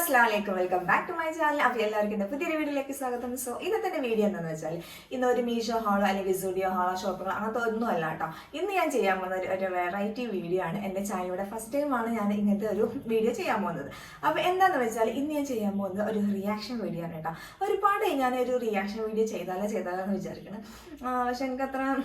അസ്സാം വലൈക്കും welcome back to my channel. അപ്പോൾ എല്ലാവർക്കും എന്റെ പുതിയൊരു വീഡിയോയിലേക്ക് സ്വാഗതം. സോ ഇന്നത്തെ വീഡിയോ എന്താണെന്ന് വെച്ചാൽ ഇന്ന് ഒരു മീഷോ ഹാളോ അല്ലെങ്കിൽ സുഡിയോ ഹാളോ ഷോപ്പുകളോ അങ്ങനത്തെ ഒന്നും അല്ല കേട്ടോ. ഇന്ന് ഞാൻ ചെയ്യാൻ പോകുന്ന ഒരു- ഒരു വെറൈറ്റി വീഡിയോ ആണ്. എന്റെ ചാനലിലൂടെ ഫസ്റ്റ് ടൈമാണ് ഞാൻ ഇങ്ങനത്തെ ഒരു വീഡിയോ ചെയ്യാൻ പോകുന്നത്. അപ്പോൾ എന്താണെന്ന് വെച്ചാൽ ഇന്ന് ഞാൻ ചെയ്യാൻ പോകുന്നത് ഒരു റിയാക്ഷൻ വീഡിയോ ആണ് കേട്ടോ. ഒരുപാട് ഞാൻ ഒരു റിയാക്ഷൻ വീഡിയോ ചെയ്താലോ ചെയ്താലോ എന്ന് വിചാരിക്കണം. പക്ഷെ എനിക്കത്ര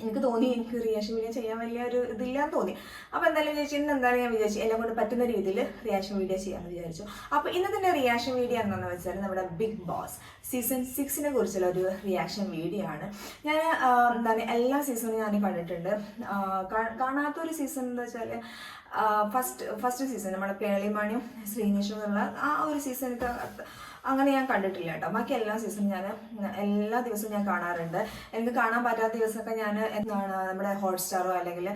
എനിക്ക് തോന്നി എനിക്ക് റിയാക്ഷൻ വീഡിയോ ചെയ്യാൻ വലിയ ഒരു ഇതില്ലാന്ന് തോന്നി. അപ്പോൾ എന്തായാലും ചേച്ചി ഇന്ന് എന്തായാലും ഞാൻ വിചാരിച്ചു എല്ലാം കൊണ്ട് പറ്റുന്ന രീതിയിൽ റിയാക്ഷൻ വീഡിയോ ചെയ്യാമെന്ന് വിചാരിച്ചു. അപ്പോൾ ഇന്നത്തെ റിയാക്ഷൻ വീഡിയോ എന്താണെന്ന് വെച്ചാൽ നമ്മുടെ ബിഗ് ബോസ് സീസൺ സിക്സിനെ കുറിച്ചുള്ള ഒരു റിയാക്ഷൻ വീഡിയോ ആണ്. ഞാൻ എന്താണ് എല്ലാ സീസണും ഞാൻ കണ്ടിട്ടുണ്ട്. കാണാത്തൊരു സീസൺ എന്താ വെച്ചാൽ ഫസ്റ്റ് ഫസ്റ്റ് സീസൺ നമ്മുടെ പേളിമാണിയും ശ്രീനിഷും എന്നുള്ള ആ ഒരു അത്ര- അങ്ങനെ ഞാൻ കണ്ടിട്ടില്ല കേട്ടോ. ബാക്കി എല്ലാ സീസണും ഞാൻ എല്ലാ ദിവസവും ഞാൻ കാണാറുണ്ട്. എനിക്ക് കാണാൻ പറ്റാത്ത ദിവസമൊക്കെ ഞാൻ എന്താണ് നമ്മുടെ ഹോട്ട്സ്റ്റാറോ അല്ലെങ്കിൽ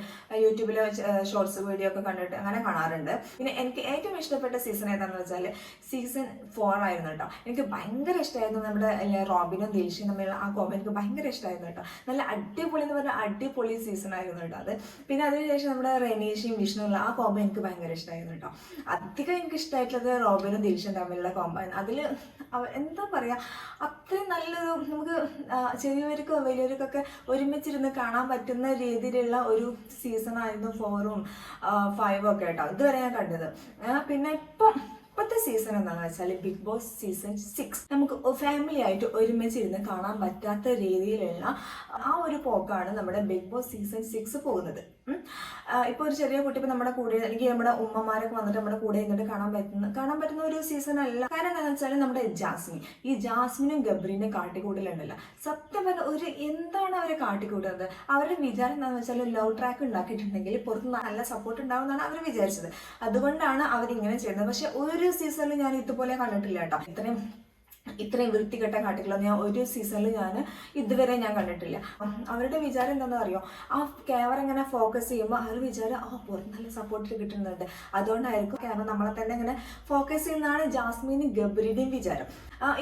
യൂട്യൂബിലെ ഷോർട്സ് വീഡിയോ ഒക്കെ കണ്ടിട്ട് അങ്ങനെ കാണാറുണ്ട്. പിന്നെ എനിക്ക് ഏറ്റവും ഇഷ്ടപ്പെട്ട സീസൺ ഏതാണെന്ന് വെച്ചാൽ സീസൺ ഫോർ ആയിരുന്നു കേട്ടോ. എനിക്ക് ഭയങ്കര ഇഷ്ടമായിരുന്നു നമ്മുടെ റോബിനും ദിൽഷയും തമ്മിലുള്ള ആ കോമ എനിക്ക് ഭയങ്കര ഇഷ്ടമായിരുന്നു കേട്ടോ. നല്ല അടിപൊളി എന്ന് പറഞ്ഞാൽ അടിപൊളി സീസൺ ആയിരുന്നു കേട്ടോ അത്. പിന്നെ അതിനുശേഷം നമ്മുടെ റെനീഷയും വിഷ്ണുള്ള ആ കോമ എനിക്ക് ഭയങ്കര ഇഷ്ടമായിരുന്നു കേട്ടോ. അധികം എനിക്ക് ഇഷ്ടമായിട്ടുള്ളത് റോബിനും ദിൽഷയും തമ്മിലുള്ള കോമ്പ അതിൽ എന്താ പറയുക അത്രയും നല്ലൊരു നമുക്ക് ചെറിയവർക്കും വലിയവർക്കൊക്കെ ഒരുമിച്ചിരുന്ന് കാണാൻ പറ്റുന്ന രീതിയിലുള്ള ഒരു സീസൺ ആയിരുന്നു ഫോറും ഫൈവും ഒക്കെ കേട്ടോ. ഇതുവരെ ഞാൻ കണ്ടത്. പിന്നെ ഇപ്പം ഇപ്പോഴത്തെ സീസൺ എന്താണെന്ന് വെച്ചാൽ ബിഗ് ബോസ് സീസൺ സിക്സ്. നമുക്ക് ഫാമിലി ആയിട്ട് ഒരുമിച്ചിരുന്ന് കാണാൻ പറ്റാത്ത രീതിയിലുള്ള ആ ഒരു പോക്കാണ് നമ്മുടെ ബിഗ് ബോസ് സീസൺ സിക്സ് പോകുന്നത്. ഉം. ആ, ഇപ്പൊ ഒരു ചെറിയ കുട്ടി ഇപ്പൊ നമ്മുടെ കൂടെ അല്ലെങ്കിൽ നമ്മുടെ ഉമ്മമാരൊക്കെ വന്നിട്ട് നമ്മുടെ കൂടെ ഇരുന്നിട്ട് കാണാൻ പറ്റുന്ന കാണാൻ പറ്റുന്ന ഒരു സീസൺ അല്ല. കാരണം എന്താണെന്ന് വെച്ചാൽ നമ്മുടെ ജാസ്മിൻ ഈ ജാസ്മിനും ഗബ്രീനെ കാട്ടിക്കൂടലുണ്ടല്ലോ. സത്യം പറഞ്ഞ ഒരു എന്താണ് അവരെ കാട്ടിക്കൂട്ടുന്നത് അവരുടെ വിചാരം എന്താണെന്ന് വെച്ചാൽ ലവ് ട്രാക്ക് ഉണ്ടാക്കിയിട്ടുണ്ടെങ്കിൽ പുറത്ത് നല്ല സപ്പോർട്ട് ഉണ്ടാവും എന്നാണ് അവർ വിചാരിച്ചത്. അതുകൊണ്ടാണ് അവരിങ്ങനെ ചെയ്യുന്നത്. പക്ഷെ ഒരു സീസണിൽ ഞാൻ ഇതുപോലെ കണ്ടിട്ടില്ല കേട്ടോ. ഇത്രയും ഇത്രയും വൃത്തികെട്ട കാട്ടികളൊന്നും ഞാൻ ഒരു സീസണിൽ ഞാൻ ഇതുവരെ ഞാൻ കണ്ടിട്ടില്ല. അവരുടെ വിചാരം എന്താണെന്ന് അറിയോ ആ ക്യാമറ ഇങ്ങനെ ഫോക്കസ് ചെയ്യുമ്പോൾ അവർ വിചാരം ആ പുറത്ത് നല്ല സപ്പോർട്ട് കിട്ടുന്നുണ്ട്. അതുകൊണ്ടായിരിക്കും ക്യാമറ നമ്മളെ തന്നെ ഇങ്ങനെ ഫോക്കസ് ചെയ്യുന്നതാണ് ജാസ്മിനും ഗബ്രിയുടെയും വിചാരം.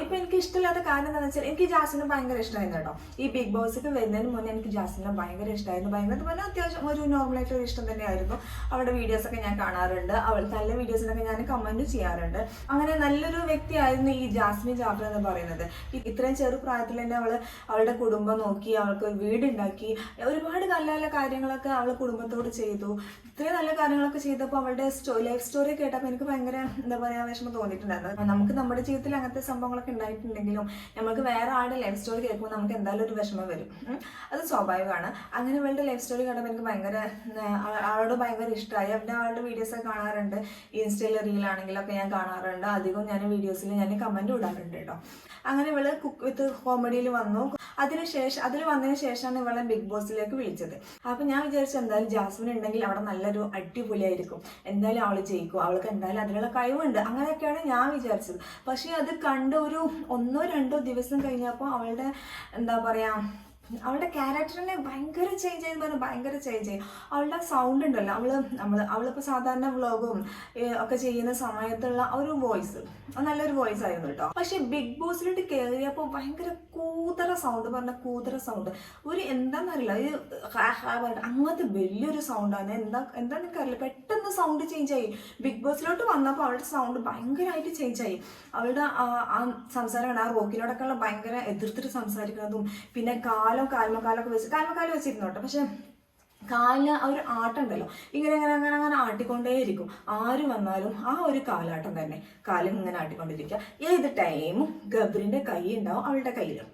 ഇപ്പം എനിക്ക് ഇഷ്ടമില്ലാത്ത കാരണം എന്താണെന്ന് വെച്ചാൽ എനിക്ക് ജാസ്മിനെ ഭയങ്കര ഇഷ്ടമായിരുന്നു കേട്ടോ. ഈ ബിഗ് ബോസിക്ക് വരുന്നതിന് മുന്നേ എനിക്ക് ജാസ്മിനെ ഭയങ്കര ഇഷ്ടമായിരുന്നു ഭയങ്കര പറഞ്ഞാൽ അത്യാവശ്യം ഒരു നോർമലായിട്ട് ഒരു ഇഷ്ടം തന്നെയായിരുന്നു. അവളുടെ വീഡിയോസൊക്കെ ഞാൻ കാണാറുണ്ട്. അവൾ നല്ല വീഡിയോസിനൊക്കെ ഞാൻ കമന്റ് ചെയ്യാറുണ്ട്. അങ്ങനെ നല്ലൊരു വ്യക്തിയായിരുന്നു ഈ ജാസ്മിൻ ജാഫർ എന്ന് പറയുന്നത് ഇത്രയും ചെറു പ്രായത്തിൽ തന്നെ അവൾ അവളുടെ കുടുംബം നോക്കി അവൾക്ക് വീടുണ്ടാക്കി ഒരുപാട് നല്ല നല്ല കാര്യങ്ങളൊക്കെ അവൾ കുടുംബത്തോട് ചെയ്തു. ഇത്രയും നല്ല കാര്യങ്ങളൊക്കെ ചെയ്തപ്പോൾ അവളുടെ സ്റ്റോ ലൈഫ് സ്റ്റോറി കേട്ടപ്പോൾ എനിക്ക് ഭയങ്കര എന്താ പറയാ വിഷമം തോന്നിയിട്ടുണ്ടായിരുന്നു. നമുക്ക് നമ്മുടെ ജീവിതത്തിൽ അങ്ങനത്തെ സംഭവങ്ങളൊക്കെ ഉണ്ടായിട്ടുണ്ടെങ്കിലും നമുക്ക് വേറെ ആളുടെ ലൈഫ് സ്റ്റോറി കേൾക്കുമ്പോൾ നമുക്ക് എന്തായാലും ഒരു വിഷമം വരും. അത് സ്വാഭാവികമാണ്. അങ്ങനെ അവളുടെ ലൈഫ് സ്റ്റോറി കേട്ടപ്പോൾ എനിക്ക് ഭയങ്കര അവളോട് ഭയങ്കര ഇഷ്ടമായി അവന്റെ അവളുടെ വീഡിയോസ് ഒക്കെ കാണാറുണ്ട്. ഇൻസ്റ്റയിൽ റീലാണെങ്കിലൊക്കെ ഞാൻ കാണാറുണ്ട്. അധികം ഞാൻ വീഡിയോസിൽ ഞാൻ കമന്റ് ഇടാറുണ്ട്. കേട്ടോ. അങ്ങനെ ഇവൾ കുക്ക് വിത്ത് കോമഡിയിൽ വന്നു. അതിനുശേഷം അതിൽ വന്നതിന് ശേഷമാണ് ഇവളെ ബിഗ് ബോസിലേക്ക് വിളിച്ചത്. അപ്പൊ ഞാൻ വിചാരിച്ചു എന്തായാലും ജാസ്മിൻ ഉണ്ടെങ്കിൽ അവിടെ നല്ലൊരു അടിപൊളിയായിരിക്കും. എന്തായാലും അവൾ ജയിക്കും. അവൾക്ക് എന്തായാലും അതിനുള്ള കഴിവുണ്ട്. അങ്ങനെയൊക്കെയാണ് ഞാൻ വിചാരിച്ചത്. പക്ഷെ അത് കണ്ട ഒരു ഒന്നോ രണ്ടോ ദിവസം കഴിഞ്ഞപ്പോൾ അവളുടെ എന്താ പറയാ അവളുടെ ക്യാരക്ടറിനെ ഭയങ്കര ചേഞ്ച് ചെയ്യുന്ന പറഞ്ഞാൽ ഭയങ്കര ചേഞ്ച് ചെയ്യും അവളുടെ സൗണ്ട് ഉണ്ടല്ലോ അവൾ നമ്മൾ അവളിപ്പോൾ സാധാരണ വ്ളോഗും ഒക്കെ ചെയ്യുന്ന സമയത്തുള്ള ഒരു വോയിസ് നല്ലൊരു വോയിസ് ആയിരുന്നു കേട്ടോ പക്ഷെ ബിഗ് ബോസിലോട്ട് കയറിയപ്പോൾ ഭയങ്കര കൂതറ സൗണ്ട് പറഞ്ഞ കൂതറ സൗണ്ട് ഒരു എന്താണെന്നറിയില്ല ഒരു അങ്ങനത്തെ വലിയൊരു സൗണ്ടാണ് എന്താ എന്താണെന്ന് എനിക്കറിയില്ല. പെട്ടെന്ന് സൗണ്ട് ചേഞ്ച് ആയി. ബിഗ് ബോസിലോട്ട് വന്നപ്പോൾ അവളുടെ സൗണ്ട് ഭയങ്കരമായിട്ട് ചേഞ്ച് ആയി. അവളുടെ ആ സംസാരമാണ് സംസാരം ആ റോക്കിനോടൊക്കെ ഉള്ള ഭയങ്കര എതിർത്തിട്ട് സംസാരിക്കുന്നതും പിന്നെ കാലം കാൽമക്കാലൊക്കെ വെച്ച് കാൽമക്കാലം വെച്ചിരുന്നു കേട്ടോ. പക്ഷെ ആ ഒരു ആട്ടുണ്ടല്ലോ ഇങ്ങനെ അങ്ങനെ അങ്ങനെ അങ്ങനെ ആട്ടിക്കൊണ്ടേയിരിക്കും. ആര് വന്നാലും ആ ഒരു കാലാട്ടം തന്നെ. കാലും ഇങ്ങനെ ആട്ടിക്കൊണ്ടിരിക്കുക. ഏത് ടൈമും ഗബ്രിന്റെ കൈ ഉണ്ടാവും അവളുടെ കയ്യിലും.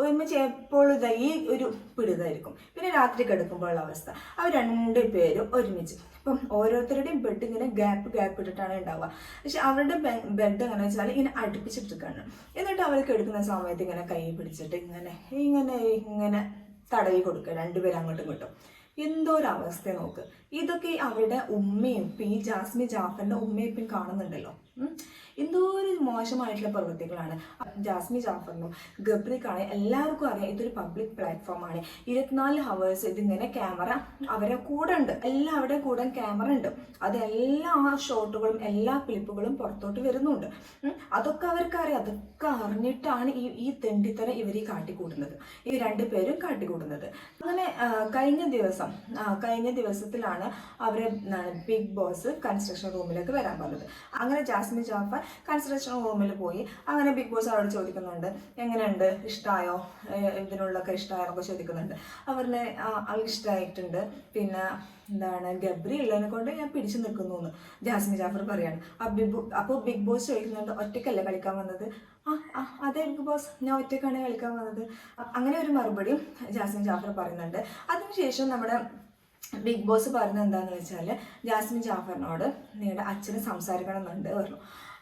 ഒരുമിച്ച് എപ്പോഴും ഈ ഒരു പിടുതായിരിക്കും പിന്നെ രാത്രി കിടക്കുമ്പോഴുള്ള അവസ്ഥ. അവർ രണ്ട് പേരും ഒരുമിച്ച്. ഇപ്പം ഓരോരുത്തരുടെയും ബെഡ് ഇങ്ങനെ ഗ്യാപ്പ് ഗ്യാപ്പ് ഇട്ടിട്ടാണ് ഉണ്ടാവുക പക്ഷെ അവരുടെ ബെഡ് എങ്ങനെ വെച്ചാൽ ഇങ്ങനെ അടുപ്പിച്ചിട്ടിരിക്കുകയാണ് എന്നിട്ട് അവർക്ക് എടുക്കുന്ന സമയത്ത് ഇങ്ങനെ കൈ പിടിച്ചിട്ട് ഇങ്ങനെ ഇങ്ങനെ ഇങ്ങനെ തടവി കൊടുക്കുക. രണ്ടുപേരും അങ്ങോട്ടും ഇങ്ങോട്ടും. എന്തോ ഒരു അവസ്ഥ നോക്ക്. ഇതൊക്കെ അവരുടെ ഉമ്മയും ഈ ജാസ്മി ജാഫറിന്റെ ഉമ്മയും ഇപ്പം കാണുന്നുണ്ടല്ലോ. എന്തോ ഒരു മോശമായിട്ടുള്ള പ്രവൃത്തികളാണ്. ജാസ്മി ജാഫറിനും ഗബ്രിക്കാണ് എല്ലാവർക്കും അറിയാം ഇതൊരു പബ്ലിക് പ്ലാറ്റ്ഫോമാണ് ഇരുപത്തിനാല് ഹവേഴ്സ് ഇതിങ്ങനെ ക്യാമറ അവരെ കൂടെ ഉണ്ട്. എല്ലാവരുടെയും കൂടെ ക്യാമറ ഉണ്ട്. അത് എല്ലാ ഷോട്ടുകളും എല്ലാ ക്ലിപ്പുകളും പുറത്തോട്ട് വരുന്നുണ്ട്. അതൊക്കെ അവർക്ക് അറിയാം അതൊക്കെ അറിഞ്ഞിട്ടാണ് ഈ ഈ തെണ്ടിത്തര ഇവർ ഈ കാട്ടിക്കൂട്ടുന്നത് ഈ രണ്ടുപേരും കാട്ടിക്കൂട്ടുന്നത് അങ്ങനെ കഴിഞ്ഞ ദിവസം കഴിഞ്ഞ ദിവസത്തിലാണ് അവരെ ബിഗ് ബോസ് കൺസ്ട്രക്ഷൻ റൂമിലേക്ക് വരാൻ പറഞ്ഞത്. അങ്ങനെ ജാസ്മിൻ ജാസ്മിൻ ജാഫർ കൺസിഡറേഷൻ റൂമിൽ പോയി. അങ്ങനെ ബിഗ് ബോസ് അവരോട് ചോദിക്കുന്നുണ്ട് എങ്ങനെയുണ്ട്? ഇഷ്ടമായോ ഇതിനുള്ളൊക്കെ ഇഷ്ടമായോ എന്നൊക്കെ ചോദിക്കുന്നുണ്ട്. അവരുടെ ഇഷ്ടമായിട്ടുണ്ട് പിന്നെ എന്താണ് ഗബ്രി ഉള്ളതിനെ കൊണ്ട് ഞാൻ പിടിച്ചു നിൽക്കുന്നു എന്ന് ജാസ്മിൻ ജാഫർ പറയാണ്. അപ്പോൾ ബിഗ് ബോസ് ചോദിക്കുന്നുണ്ട് ഒറ്റയ്ക്കല്ലേ കളിക്കാൻ വന്നത്? ആ അതെ ബിഗ് ബോസ് ഞാൻ ഒറ്റയ്ക്കാണ് കളിക്കാൻ വന്നത്. അങ്ങനെ ഒരു മറുപടിയും ജാസ്മിൻ ജാഫർ പറയുന്നുണ്ട്. അതിനുശേഷം നമ്മുടെ ബിഗ് ബോസ് പറഞ്ഞത് എന്താണെന്ന് വെച്ചാൽ ജാസ്മിൻ ജാഫറിനോട് നിങ്ങളുടെ അച്ഛന് സംസാരിക്കണം എന്നുണ്ട് പറഞ്ഞു.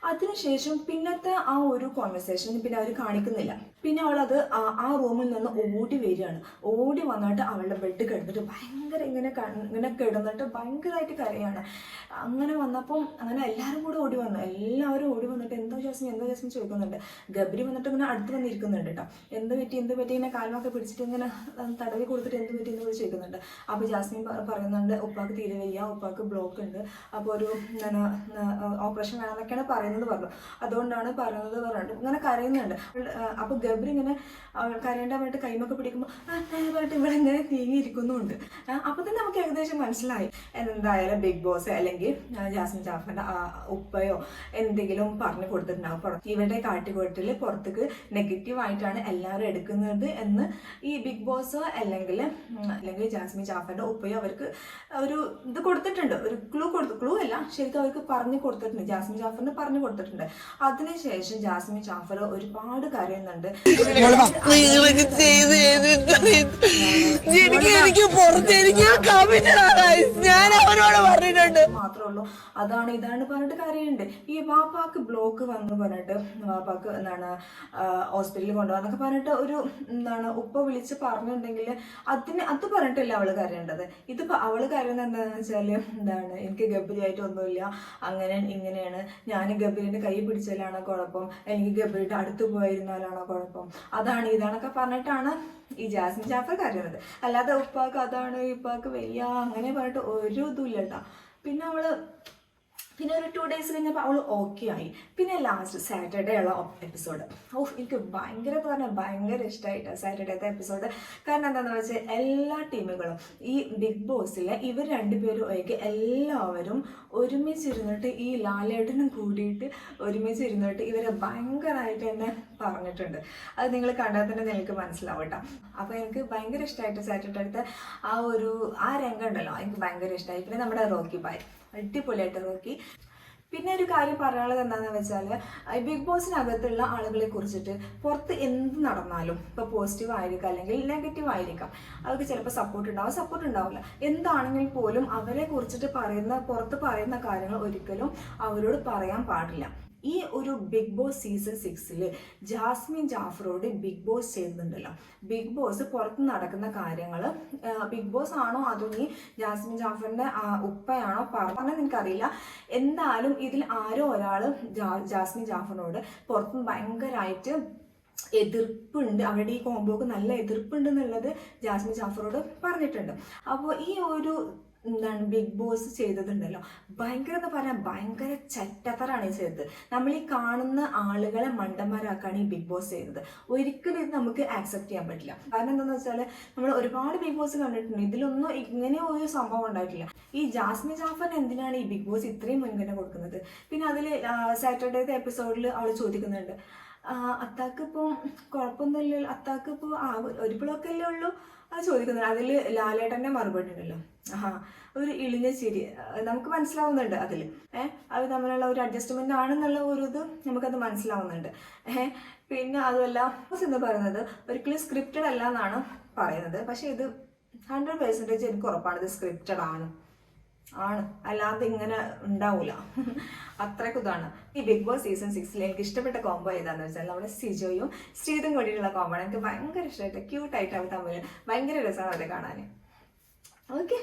അതിനുശേഷം പിന്നത്തെ ആ ഒരു കോൺവെർസേഷൻ പിന്നെ അവർ കാണിക്കുന്നില്ല. പിന്നെ അവളത് ആ- റൂമിൽ നിന്ന് ഓടി വരികയാണ്. ഓടി വന്നിട്ട് അവളുടെ ബെഡ് കിടന്നിട്ട് ഭയങ്കര ഇങ്ങനെ ഇങ്ങനെ കിടന്നിട്ട് ഭയങ്കരമായിട്ട് കരയാണ്. അങ്ങനെ വന്നപ്പം അങ്ങനെ എല്ലാവരും കൂടെ ഓടി വന്നു. എല്ലാവരും ഓടി വന്നിട്ട് എന്തോ ജാസ്മിൻ എന്തോ ജാസ്മിൻ ചോദിക്കുന്നുണ്ട്. ഗബ്രി വന്നിട്ട് ഇങ്ങനെ അടുത്ത് വന്നിരിക്കുന്നുണ്ട് കേട്ടോ. എന്ത് പറ്റി എന്ത് പറ്റി? ഇങ്ങനെ കാൽമൊക്കെ പിടിച്ചിട്ട് ഇങ്ങനെ തടവി കൊടുത്തിട്ട് എന്ത് പറ്റി എന്ന് ചോദിക്കുന്നുണ്ട് അപ്പോൾ ജാസ്മിൻ പറയുന്നുണ്ട് ഉപ്പാക്ക് തീരെ വയ്യ ഉപ്പാക്ക് ബ്ലോക്ക് ഉണ്ട്. അപ്പോൾ ഒരു ഓപ്പറേഷൻ വേണമെന്നൊക്കെയാണ് പറയുന്നത് പറഞ്ഞു. അതുകൊണ്ടാണ് പറയുന്നത് പറഞ്ഞിട്ട് ഇങ്ങനെ കരയുന്നുണ്ട്. അപ്പോൾ ഗബ്രി ഇങ്ങനെ വേണ്ടി കൈമൊക്കെ പിടിക്കുമ്പോൾ പറഞ്ഞിട്ട് ഇവിടെ ഇങ്ങനെ നീങ്ങിയിരിക്കുന്നുണ്ട്. അപ്പോൾ തന്നെ നമുക്ക് ഏകദേശം മനസ്സിലായി. എന്തായാലും ബിഗ് ബോസ് അല്ലെങ്കിൽ ജാസ്മിൻ ജാഫറിന്റെ ഉപ്പയോ എന്തെങ്കിലും പറഞ്ഞു കൊടുത്തിട്ടുണ്ടാവും. പുറത്ത് ഇവരുടെ കാട്ടിക്കൂട്ടിൽ പുറത്തേക്ക് നെഗറ്റീവ് ആയിട്ടാണ് എല്ലാവരും എടുക്കുന്നത് എന്ന് ഈ ബിഗ് ബോസോ അല്ലെങ്കിൽ അല്ലെങ്കിൽ ജാസ്മിൻ ജാഫറിന്റെ ഉപ്പയോ അവർക്ക് ഒരു ഇത് കൊടുത്തിട്ടുണ്ട്. ഒരു ക്ലൂ കൊടുത്തു ക്ലൂ അല്ല ശരിക്കും അവർക്ക് പറഞ്ഞു കൊടുത്തിട്ടുണ്ട്. ജാസ്മിൻ ജാഫറിന് പറഞ്ഞു കൊടുത്തിട്ടുണ്ട്. അതിനുശേഷം ജാസ്മിൻ ജാഫർ ഒരുപാട് കരയുന്നുണ്ട്. എനിക്ക് എനിക്ക് ഞാൻ അവനോട് പറഞ്ഞിട്ടുണ്ട്. മാത്രമേ ഉള്ളൂ. അതാണ് ഇതാണ് പറഞ്ഞിട്ട് കാര്യമുണ്ട്. ഈ വാപ്പാക്ക് ബ്ലോക്ക് വന്ന് പറഞ്ഞിട്ട് വാപ്പാക്ക് എന്താണ് ഹോസ്പിറ്റലിൽ കൊണ്ടുപോകാന്നൊക്കെ പറഞ്ഞിട്ട് ഒരു എന്താണ് ഉപ്പ വിളിച്ച് പറഞ്ഞിട്ടുണ്ടെങ്കിൽ അതിന് അത് പറഞ്ഞിട്ടില്ല അവൾ കരയേണ്ടത്. ഇതിപ്പോ അവൾ കരയുന്നത് എന്താണെന്ന് വെച്ചാൽ എന്താണ് എനിക്ക് ഗബ്രിയായിട്ട് ഒന്നുമില്ല. അങ്ങനെ ഇങ്ങനെയാണ്. ഞാൻ ഗബ്രിന്റെ കൈ പിടിച്ചാലാണോ കുഴപ്പം? എനിക്ക് ഗബ്രിയുടെ അടുത്ത് പോയിരുന്നാലാണോ കുഴപ്പം? അതാണ് ഇതാണൊക്കെ പറഞ്ഞിട്ടാണ് ഈ ജാസ്മിൻ ജാഫർ കരയുന്നത്. അല്ലാതെ ഉപ്പാക്ക് അതാണ് ഇപ്പാക്ക് വയ്യ അങ്ങനെ പറഞ്ഞിട്ട് ഒരു ഇതുമില്ല കേട്ടോ പിന്നെ അവൾ പിന്നെ ഒരു ടു ഡേയ്സ് കഴിഞ്ഞപ്പോൾ അവൾ ഓക്കെ ആയി. പിന്നെ ലാസ്റ്റ് സാറ്റർഡേ ഉള്ള എപ്പിസോഡ് ഓ എനിക്ക് ഭയങ്കര പറഞ്ഞാൽ ഭയങ്കര ഇഷ്ടമായിട്ട് സാറ്റർഡേത്തെ എപ്പിസോഡ് കാരണം എന്താണെന്ന് വെച്ചാൽ എല്ലാ ടീമുകളും ഈ ബിഗ് ബോസിലെ ഇവർ രണ്ടുപേരും ഒക്കെ എല്ലാവരും ഒരുമിച്ചിരുന്നിട്ട് ഈ ലാലേട്ടനും കൂടിയിട്ട് ഒരുമിച്ചിരുന്നിട്ട് ഇവരെ ഭയങ്കരമായിട്ട് തന്നെ പറഞ്ഞിട്ടുണ്ട്. അത് നിങ്ങൾ കണ്ടാൽ തന്നെ നിങ്ങൾക്ക് മനസ്സിലാവും കേട്ടോ അപ്പോൾ എനിക്ക് ഭയങ്കര ഇഷ്ടമായിട്ട് സാറ്റർഡേത്തെ ആ ഒരു ആ രംഗം ഉണ്ടല്ലോ എനിക്ക് ഭയങ്കര ഇഷ്ടമായി പിന്നെ നമ്മുടെ റോക്കി ബായ് അടിപൊളിയായിട്ട് നോക്കി പിന്നെ ഒരു കാര്യം പറയാനുള്ളത് എന്താണെന്ന് വെച്ചാൽ ബിഗ് ബോസിനകത്തുള്ള ആളുകളെ കുറിച്ചിട്ട് പുറത്ത് എന്ത് നടന്നാലും ഇപ്പോൾ പോസിറ്റീവ് ആയിരിക്കാം അല്ലെങ്കിൽ നെഗറ്റീവ് ആയിരിക്കാം. അവർക്ക് ചിലപ്പോൾ സപ്പോർട്ട് ഉണ്ടാവും. സപ്പോർട്ട് ഉണ്ടാവില്ല. എന്താണെങ്കിൽ പോലും അവരെ കുറിച്ചിട്ട് പറയുന്ന പുറത്ത് പറയുന്ന കാര്യങ്ങൾ ഒരിക്കലും അവരോട് പറയാൻ പാടില്ല. ഈ ഒരു ബിഗ് ബോസ് സീസൺ സിക്സിൽ ജാസ്മിൻ ജാഫറോട് ബിഗ് ബോസ് ചെയ്യുന്നുണ്ടല്ലോ. ബിഗ് ബോസ് പുറത്ത് നടക്കുന്ന കാര്യങ്ങൾ ബിഗ് ബോസ് ആണോ അതോ ഈ ജാസ്മിൻ ജാഫറിന്റെ ഉപ്പയാണോ പറഞ്ഞത്? എനിക്കറിയില്ല എന്തായാലും ഇതിൽ ആരോ ഒരാൾ ജാസ്മിൻ ജാഫറിനോട് പുറത്ത് ഭയങ്കരമായിട്ട് എതിർപ്പുണ്ട്. അവരുടെ ഈ കോമ്പോക്ക് നല്ല എതിർപ്പുണ്ട് എന്നുള്ളത് ജാസ്മിൻ ജാഫറോട് പറഞ്ഞിട്ടുണ്ട്. അപ്പോൾ ഈ ഒരു എന്താണ് ബിഗ് ബോസ് ചെയ്തതുണ്ടല്ലോ. ഭയങ്കര എന്ന് പറയാൻ ഭയങ്കര ചറ്റത്തറാണ് ഈ ചെയ്തത്. നമ്മൾ ഈ കാണുന്ന ആളുകളെ മണ്ടന്മാരാക്കാണ് ഈ ബിഗ് ബോസ് ചെയ്തത്. ഒരിക്കലും ഇത് നമുക്ക് ആക്സെപ്റ്റ് ചെയ്യാൻ പറ്റില്ല. കാരണം എന്താണെന്ന് വെച്ചാൽ നമ്മൾ ഒരുപാട് ബിഗ് ബോസ് കണ്ടിട്ടുണ്ട്. ഇതിലൊന്നും ഇങ്ങനെ ഒരു സംഭവം ഉണ്ടായിട്ടില്ല. ഈ ജാസ്മി ജാഫറിന് എന്തിനാണ് ഈ ബിഗ് ബോസ് ഇത്രയും മുൻഗണന കൊടുക്കുന്നത്? പിന്നെ അതിൽ സാറ്റർഡേത്തെ എപ്പിസോഡിൽ അവൾ ചോദിക്കുന്നുണ്ട്. അത്താക്ക് ഇപ്പം കുഴപ്പമൊന്നുമില്ല അത്താക്ക് ഇപ്പോൾ ആ ഒരു ബ്ലോക്ക് അല്ലേ ഉള്ളൂ? അത് ചോദിക്കുന്നുണ്ട് അതിൽ ലാലേട്ടന്റെ മറുപടി ഉണ്ടല്ലോ. ആ ഒരു ഇളിഞ്ഞ ചിരി. നമുക്ക് മനസ്സിലാവുന്നുണ്ട് അതിൽ. ഏഹ് അത് തമ്മിലുള്ള ഒരു അഡ്ജസ്റ്റ്മെന്റ് ആണെന്നുള്ള ഒരു ഇത് നമുക്കത് മനസ്സിലാവുന്നുണ്ട്. ഏഹ് പിന്നെ അതുമല്ല എന്ന് പറയുന്നത് ഒരിക്കലും സ്ക്രിപ്റ്റഡ് അല്ല എന്നാണ് പറയുന്നത്. പക്ഷേ ഇത് ഹൺഡ്രഡ് പെർസെന്റേജ് എനിക്ക് ഉറപ്പാണ്. ഇത് സ്ക്രിപ്റ്റഡ് ആണ്. ആണ്. അല്ലാതെ ഇങ്ങനെ ഉണ്ടാവൂല. അത്രയ്ക്ക് ഇതാണ്. ഈ ബിഗ് ബോസ് സീസൺ സിക്സിൽ എനിക്ക് ഇഷ്ടപ്പെട്ട കോംബോ ഏതാന്ന് വെച്ചാൽ നമ്മുടെ സിജോയും ശ്രീതും കൂടിയിട്ടുള്ള കോംബോ എനിക്ക് ഭയങ്കര ഇഷ്ടമായിട്ട് ക്യൂട്ടായിട്ട് അവർ തമ്മിൽ ഭയങ്കര രസമാണ് അവരെ കാണാൻ ഓക്കെ